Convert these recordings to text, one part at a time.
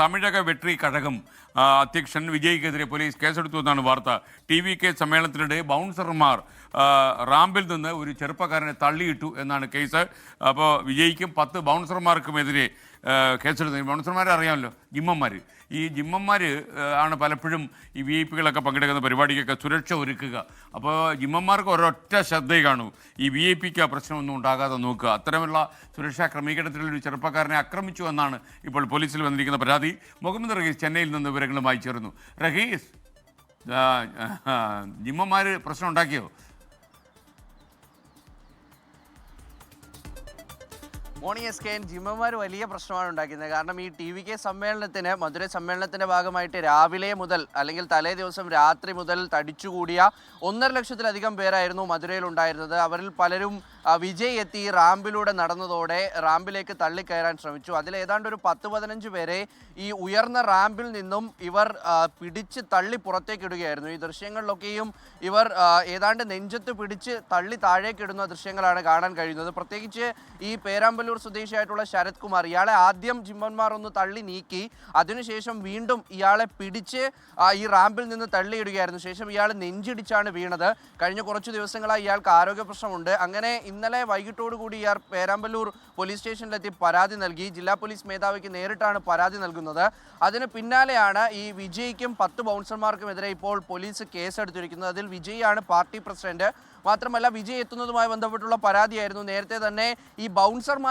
തമിഴക വെട്രി കഴകം അധ്യക്ഷൻ വിജയ്ക്കെതിരെ പോലീസ് കേസെടുത്തു എന്നാണ് വാർത്ത. ടി വി കെ സമ്മേളനത്തിനിടെ ബൗൺസർമാർ റാമ്പിൽ നിന്ന് ഒരു ചെറുപ്പക്കാരനെ തള്ളിയിട്ടു എന്നാണ് കേസ്. അപ്പോൾ വിജയ്ക്കും പത്ത് ബൗൺസർമാർക്കുമെതിരെ കേസെടുത്തു ബൗൺസർമാരെ അറിയാമല്ലോ ജിമ്മന്മാർ ഈ ജിമ്മന്മാർ ആണ് പലപ്പോഴും ഈ വി ഐ പികളൊക്കെ പങ്കെടുക്കുന്ന പരിപാടിക്കൊക്കെ സുരക്ഷ ഒരുക്കുക. അപ്പോൾ ജിമ്മന്മാർക്ക് ഒരൊറ്റ ശ്രദ്ധയെ കാണൂ. ഈ വി ഐ പിക്ക് പ്രശ്നമൊന്നും ഉണ്ടാകാതെ നോക്കുക. അത്തരമുള്ള സുരക്ഷാ ക്രമീകരണത്തിൽ ഒരു ചെറുപ്പക്കാരനെ ആക്രമിച്ചു എന്നാണ് ഇപ്പോൾ പോലീസിൽ വന്നിരിക്കുന്ന പരാതി. മുഹമ്മദ് റഹീസ് ചെന്നൈയിൽ നിന്ന് വിവരങ്ങളുമായി ചേർന്നു റഹീസ് ജിമ്മന്മാർ പ്രശ്നം ഉണ്ടാക്കിയോ? മോർണിംഗ് എസ് കെ എൻ ജിമ്മന്മാർ വലിയ പ്രശ്നമാണ് ഉണ്ടാക്കുന്നത് കാരണം ഈ ടി വി കെ സമ്മേളനത്തിന് മധുര സമ്മേളനത്തിന്റെ ഭാഗമായിട്ട് രാവിലെ മുതൽ അല്ലെങ്കിൽ തലേ ദിവസം രാത്രി മുതൽ തടിച്ചുകൂടിയ ഒന്നര ലക്ഷത്തിലധികം പേരായിരുന്നു മധുരയിൽ ഉണ്ടായിരുന്നത്. അവരിൽ പലരും വിജയ് എത്തി റാമ്പിലൂടെ നടന്നതോടെ റാമ്പിലേക്ക് തള്ളിക്കയറാൻ ശ്രമിച്ചു. അതിൽ ഏതാണ്ട് ഒരു പത്ത് പതിനഞ്ച് പേരെ ഈ ഉയർന്ന റാമ്പിൽ നിന്നും ഇവർ പിടിച്ച് തള്ളി പുറത്തേക്കിടുകയായിരുന്നു. ഈ ദൃശ്യങ്ങളിലൊക്കെയും ഇവർ ഏതാണ്ട് നെഞ്ചത്ത് പിടിച്ച് തള്ളി താഴേക്കിടുന്ന ദൃശ്യങ്ങളാണ് കാണാൻ കഴിയുന്നത്. പ്രത്യേകിച്ച് ഈ പേരാമ്പല്ലൂർ സ്വദേശിയായിട്ടുള്ള ശരത് കുമാർ. ഇയാളെ ആദ്യം ജിമ്മന്മാർ ഒന്ന് തള്ളി നീക്കി അതിനുശേഷം വീണ്ടും ഇയാളെ പിടിച്ച് ഈ റാമ്പിൽ നിന്ന് തള്ളിയിടുകയായിരുന്നു. ശേഷം ഇയാൾ നെഞ്ചിടിച്ചാണ് വീണത്. കഴിഞ്ഞ കുറച്ച് ദിവസങ്ങളായി ഇയാൾക്ക് ആരോഗ്യ പ്രശ്നമുണ്ട്. അങ്ങനെ ഇന്നലെ വൈകിട്ടോടുകൂടി ഇയാൾ പേരാമ്പല്ലൂർ പോലീസ് സ്റ്റേഷനിലെത്തി പരാതി നൽകി. ജില്ലാ പോലീസ് മേധാവിക്ക് നേരിട്ടാണ് പരാതി നൽകുന്നത്. അതിന് പിന്നാലെയാണ് ഈ വിജയ്ക്കും പത്ത് ബൗൺസർമാർക്കുമെതിരെ ഇപ്പോൾ പോലീസ് കേസെടുത്തിരിക്കുന്നത്. അതിൽ വിജയാണ് പാർട്ടി പ്രസിഡന്റ്. മാത്രമല്ല വിജയ് എത്തുന്നതുമായി ബന്ധപ്പെട്ടുള്ള പരാതിയായിരുന്നു. നേരത്തെ തന്നെ ഈ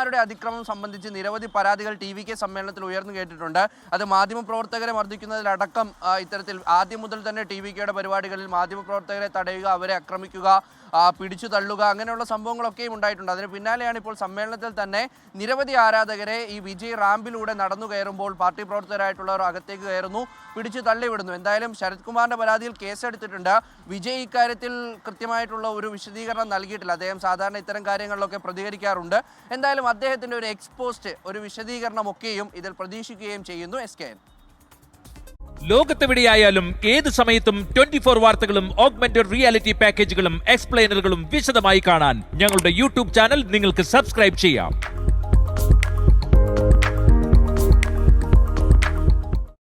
ബൗൺസർമാരുടെ അതിക്രമം സംബന്ധിച്ച് നിരവധി പരാതികൾ ടി വി കെ സമ്മേളനത്തിൽ ഉയർന്നു കേട്ടിട്ടുണ്ട്. അത് മാധ്യമപ്രവർത്തകരെ മർദ്ദിക്കുന്നതിലടക്കം ഇത്തരത്തിൽ ആദ്യം മുതൽ തന്നെ ടി വി കെയുടെ പരിപാടികളിൽ മാധ്യമപ്രവർത്തകരെ തടയുക അവരെ ആക്രമിക്കുക പിടിച്ചു തള്ളുക അങ്ങനെയുള്ള സംഭവങ്ങളൊക്കെയും ഉണ്ടായിട്ടുണ്ട്. അതിന് പിന്നാലെയാണ് ഇപ്പോൾ സമ്മേളനത്തിൽ തന്നെ നിരവധി ആരാധകരെ ഈ വിജയ് റാമ്പിലൂടെ നടന്നു കയറുമ്പോൾ പാർട്ടി പ്രവർത്തകരായിട്ടുള്ളവർ അകത്തേക്ക് കയറുന്നു പിടിച്ചു തള്ളിവിടുന്നു എന്തായാലും ശരത് കുമാറിന്റെ പരാതിയിൽ കേസെടുത്തിട്ടുണ്ട്. വിജയ് ഇക്കാര്യത്തിൽ കൃത്യമായിട്ടുള്ള ഒരു വിശദീകരണം നൽകിയിട്ടില്ല. അദ്ദേഹം സാധാരണ ഇത്തരം കാര്യങ്ങളിലൊക്കെ പ്രതികരിക്കാറുണ്ട്. എന്തായാലും അദ്ദേഹത്തിന്റെ ഒരു എക്സ്പോസ്റ്റ് ഒരു വിശദീകരണമൊക്കെയും ഇതിൽ പ്രതീക്ഷിക്കുകയും ചെയ്യുന്നു എസ് കെ എൻ ലോകത്തെവിടെയായാലും ഏത് സമയത്തും ട്വന്റി ഫോർ വാർത്തകളും ഓഗ്മെന്റഡ് റിയാലിറ്റി പാക്കേജുകളും എക്സ്പ്ലെയിനറുകളും വിശദമായി കാണാൻ ഞങ്ങളുടെ യൂട്യൂബ് ചാനൽ നിങ്ങൾക്ക് സബ്സ്ക്രൈബ് ചെയ്യാം.